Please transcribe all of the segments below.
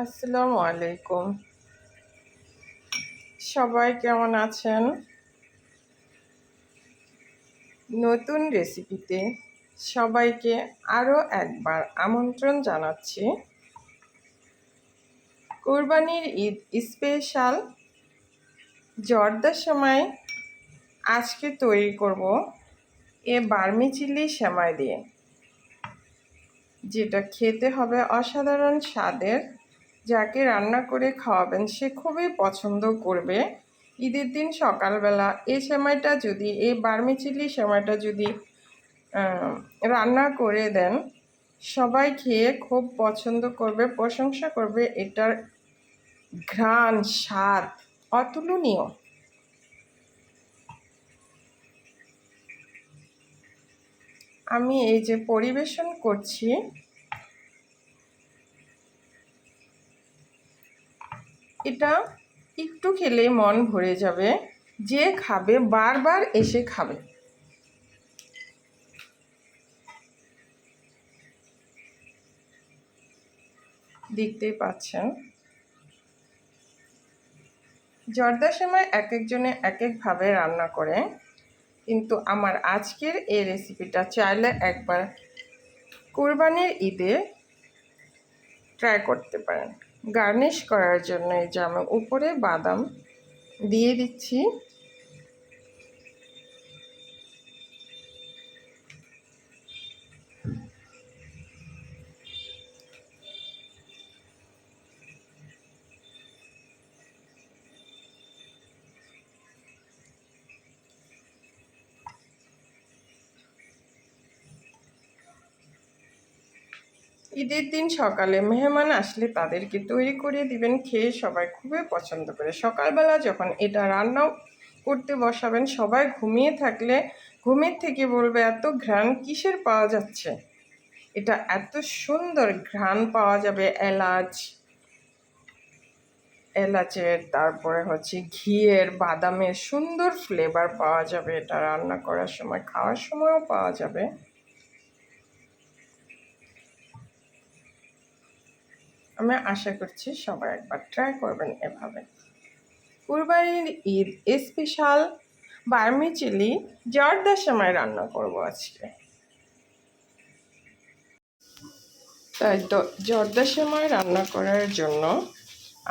আসসালামু আলাইকুম। সবাই কেমন আছেন? নতুন রেসিপিতে সবাইকে আরও একবার আমন্ত্রণ জানাচ্ছি। কোরবানির ঈদ স্পেশাল। জর্দার সময় আজকে তৈরি করব এ বার্মি চিলি সেমাই দিয়ে, যেটা খেতে হবে অসাধারণ স্বাদের যাকে রান্না করে খাওয়াবেন সে খুবই পছন্দ করবে। ঈদের দিন সকালবেলা এই সেমাইটা যদি, এই বার্মি চিলি সেমাইটা যদি রান্না করে দেন, সবাই খেয়ে খুব পছন্দ করবে, প্রশংসা করবে, এটার ঘ্রাণ, স্বাদ অতুলনীয়। আমি এই যে পরিবেশন করছি এটা একটু খেলে মন ভরে যাবে। যে খাবে, বারবার এসে খাবে। দেখতেই পাচ্ছেন। জর্দার সময় এক একজনে এক একভাবে রান্না করে। কিন্তু আমার আজকের এই রেসিপিটা চাইলে একবার কোরবানির ঈদে ট্রাই করতে পারেন। গার্নিশ করার জন্য এই যে আমি উপরে বাদাম দিয়ে দিচ্ছি। ঈদের দিন সকালে মেহমান আসলে তাদেরকে তৈরি করে দিবেন, খেয়ে সবাই খুবই পছন্দ করে। সকালবেলা যখন এটা রান্নাও করতে বসাবেন, সবাই ঘুমিয়ে থাকলে ঘুমের থেকে বলবে, এত ঘ্রাণ কিসের পাওয়া যাচ্ছে? এটা এত সুন্দর ঘ্রাণ পাওয়া যাবে, এলাচ, এলাচের, তারপরে হচ্ছে ঘিয়ের, বাদামের সুন্দর ফ্লেভার পাওয়া যাবে। এটা রান্না করার সময়, খাওয়ার সময়ও পাওয়া যাবে। আমি আশা করছি সবাই একবার ট্রাই করবেন এভাবে। কুরবানির ঈদ স্পেশাল বার্মি চিলি জর্দার সময় রান্না করব আজকে। তাই জর্দার সময় রান্না করার জন্য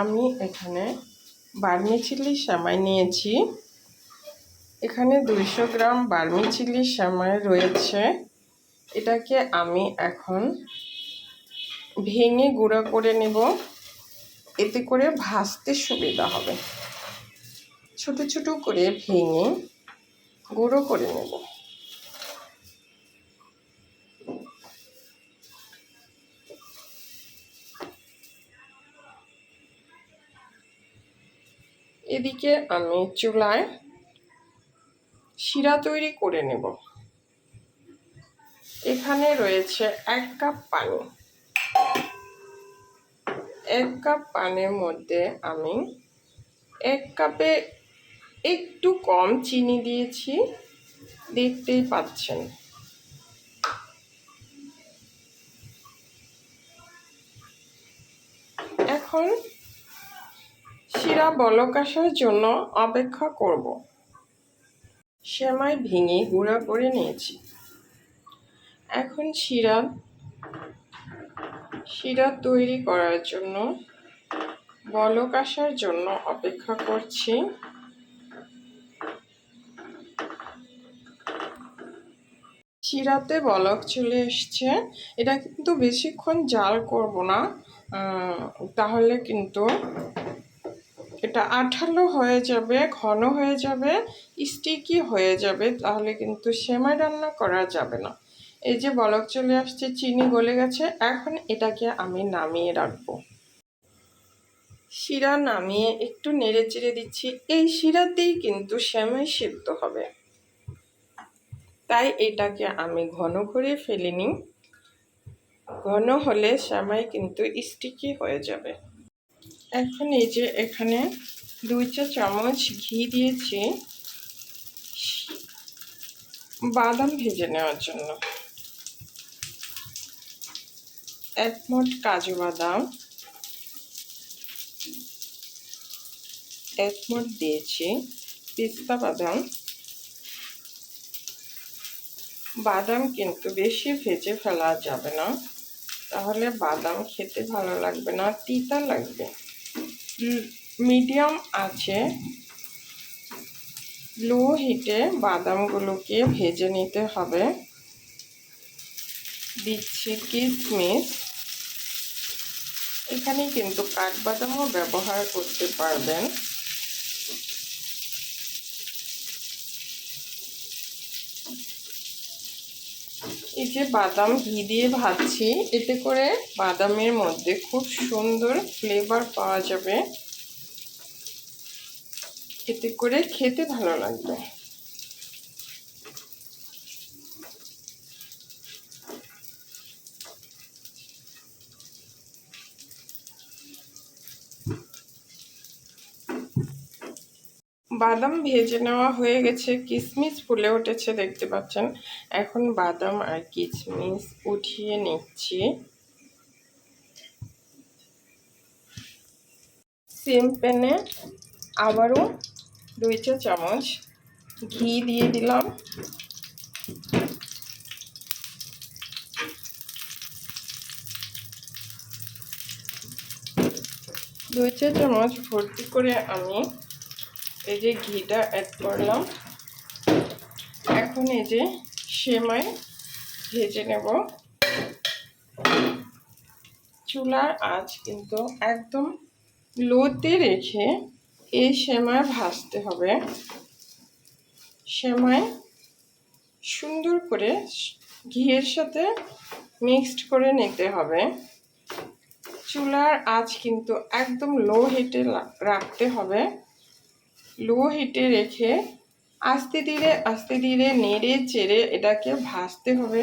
আমি এখানে বার্মি চিলি সেমাই নিয়েছি। এখানে দুইশো গ্রাম বার্মি চিলি সেমাই রয়েছে। এটাকে আমি এখন ভেঙে গুঁড়ো করে নেব। এতে করে ভাজতে সুবিধা হবে। ছোট ছোট করে ভেঙে গুঁড়ো করে নেব। এদিকে আমি চুলায় শিরা তৈরি করে নেব। এখানে রয়েছে এক কাপ পানি। এক কাপ পানির মধ্যে আমি এক কাপে একটু কম চিনি দিয়েছি, দেখতেই পাচ্ছেন। এখন শিরা বলক আসার জন্য অপেক্ষা করব। সেমাই ভেঙে গুঁড়া করে নিয়েছি। এখন শিরা শিরা তৈরি করার জন্য বলক আসার জন্য অপেক্ষা করছি। শিরাতে বলক চলে এসছে। এটা কিন্তু বেশিক্ষণ জাল করব না। তাহলে কিন্তু এটা আঠালো হয়ে যাবে, ঘন হয়ে যাবে স্টিকি হয়ে যাবে। তাহলে কিন্তু সেমাই রান্না করা যাবে না। এই যে বলক চলে আসছে, চিনি গলে গেছে, এখন এটাকে আমি নামিয়ে রাখব। শিরা নামিয়ে একটু নেড়ে চেড়ে দিচ্ছি। এই শিরাতেই কিন্তু শ্যামাই সিদ্ধ হবে। তাই এটাকে আমি ঘন করে ফেলিনি ঘন হলে শ্যামাই কিন্তু স্টিকি হয়ে যাবে। এখন এই যে এখানে দুই চা চামচ ঘি দিয়েছি। বাদাম ভেজে নেওয়ার জন্য। এক কাজু বাদাম একমট দিয়েছি পিস্তা বাদাম। বাদাম কিন্তু বেশি ভেজে ফেলা যাবে না, তাহলে বাদাম খেতে ভালো লাগবে না, তিতা লাগবে। মিডিয়াম আছে। লো হিটে বাদামগুলোকে ভেজে নিতে হবে। দিচ্ছি কিশমিশ এখানে কিন্তু কাঠবাদামও ব্যবহার করতে পারবেন। এই যে বাদাম ঘি দিয়ে ভাজছি, এতে করে বাদামের মধ্যে খুব সুন্দর ফ্লেভার পাওয়া যাবে। এতে করে খেতে ভালো লাগবে। বাদাম ভেজে নেওয়া হয়ে গেছে। কিশমিশ ফুলে উঠেছে, দেখতে পাচ্ছেন। এখন বাদাম আর কিশমিশ উঠিয়ে নিচ্ছি। সেম প্যানে আবারও দুই চা চামচ ঘি দিয়ে দিলাম। দুই চা চামচ ভর্তি করে আমি এই যে ঘিটা অ্যাড করলাম। এখন এই যে সেমাই ভেজে নেব। চুলার আঁচ কিন্তু একদম লোতে রেখে এই সেমাই ভাজতে হবে। সেমাই সুন্দর করে ঘিয়ের সাথে মিক্সড করে নিতে হবে। চুলার আঁচ কিন্তু একদম লো হিটে রাখতে হবে। লো হিটে রেখে আস্তে ধীরে আস্তে ধীরে নেড়ে চেড়ে এটাকে ভাজতে হবে।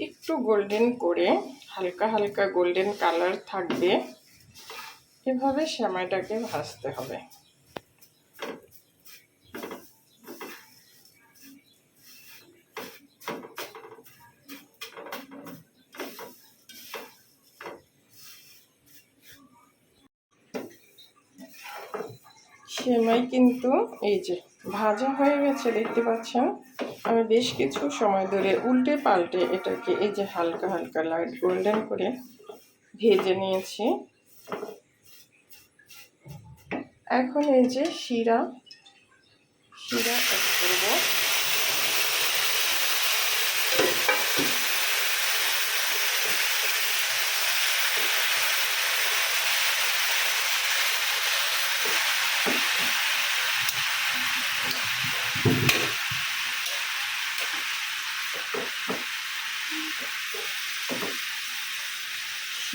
একটু গোল্ডেন করে, হালকা হালকা গোল্ডেন কালার থাকবে। এভাবে শ্যামাইটাকে ভাজতে হবে। সেমাই কিন্তু এই যে ভাজা হয়ে গেছে, দেখতে পাচ্ছেন? আমি বেশ কিছু সময় ধরে উল্টে পাল্টে এটাকে এই যে হালকা হালকা লাইট গোল্ডেন করে ভেজে নিয়েছি। এখন এই যে শিরা শিরা অ্যাড করব।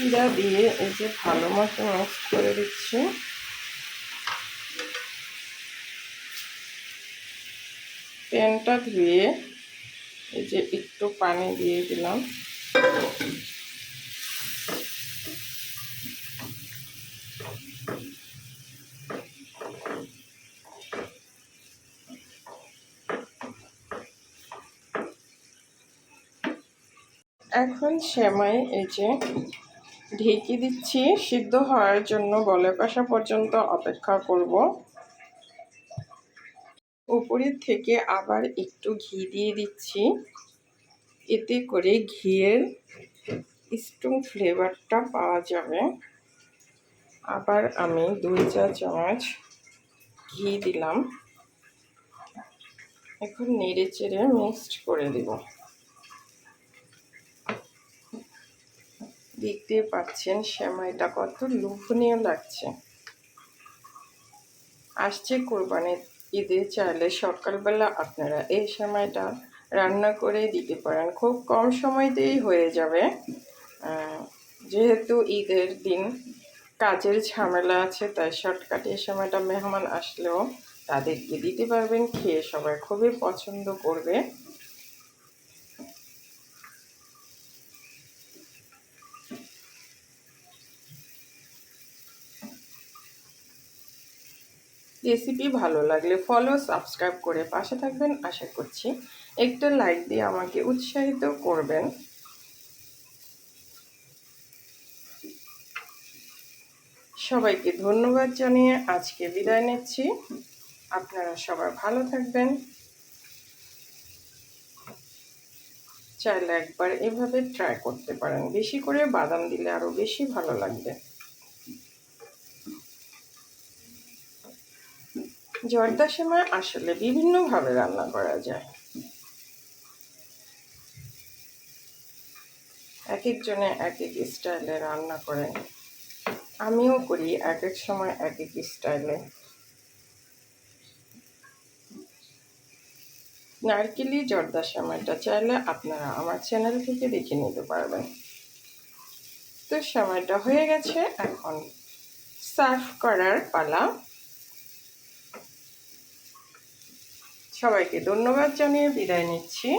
শিরা দিয়ে এই যে ভালো মতো মিক্স করে দিচ্ছি। প্যানটা ধুয়ে এই যে একটু পানি দিয়ে দিলাম। এখন সেমাই এই যে ঢেকে দিচ্ছি, সিদ্ধ হওয়ার জন্য বলে কষা পর্যন্ত অপেক্ষা করব। উপরের থেকে আবার একটু ঘি দিয়ে দিচ্ছি। এতে করে ঘিয়ের স্ট্রং ফ্লেভারটা পাওয়া যাবে। আবার আমি দুই চা চামচ ঘি দিলাম। এখন নেড়ে চেড়ে মিক্সড করে দেবো। দেখতে পাচ্ছেন সেমাইটা কত লোভনীয় লাগছে। আসছে কোরবানির ঈদে, চাইলে সকালবেলা আপনারা এই সেমাইটা রান্না করে দিতে পারেন। খুব কম সময়তেই হয়ে যাবে। যেহেতু ঈদের দিন কাজের ঝামেলা আছে, তাই শর্টকাটে এই সময়টা মেহমান আসলেও তাদেরকে দিতে পারবেন, খেয়ে সবাই খুবই পছন্দ করবে। রেসিপি ভালো লাগলে ফলো সাবস্ক্রাইব করে পাশে থাকবেন। আশা করছি একটা লাইক দিয়ে আমাকে উৎসাহিত করবেন। সবাইকে ধন্যবাদ জানিয়ে আজকে বিদায় নিচ্ছি। আপনারা সবাই ভালো থাকবেন। চাইলে একবার এভাবে ট্রাই করতে পারেন। বেশি করে বাদাম দিলে আরও বেশি ভালো লাগবে। জর্দা সেমাই আসলে বিভিন্নভাবে রান্না করা যায়। এক একজনে এক এক স্টাইলে রান্না করেন। আমিও করি এক এক সময় এক এক স্টাইলে। নারকেলি জর্দা সময়টা চাইলে আপনারা আমার চ্যানেল থেকে দেখে নিতে পারবেন। তো সময়টা হয়ে গেছে, এখন সার্ভ করার পালা। সবাইকে ধন্যবাদ জানিয়ে বিদায় নিচ্ছি।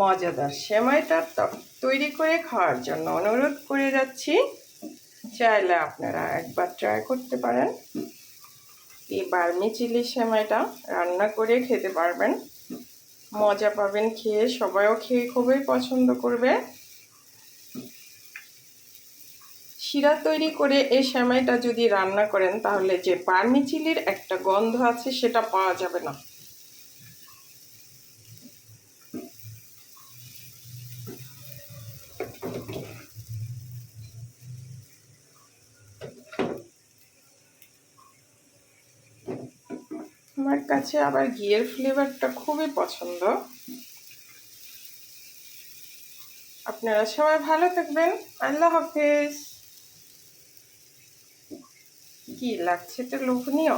মজাদার সেমাইটা তৈরি করে খাওয়ার জন্য অনুরোধ করে যাচ্ছি। চাইলে আপনারা একবার ট্রাই করতে পারেন। এই বার্মি চিলি সেমাইটা রান্না করে খেতে পারবেন। মজা পাবেন খেয়ে, সবাইও খেয়ে খুবই পছন্দ করবে। শিরা তৈরি করে এই সেমাইটা যদি রান্না করেন তাহলে যে বার্মি চিলির একটা গন্ধ আছে সেটা পাওয়া যাবে না। আমার কাছে আবার ঘিয়ের ফ্লেভারটা খুবই পছন্দ। আপনারা সবাই ভালো থাকবেন। আল্লাহ হাফেজ। কি লাগছে এটা লোভনীয়?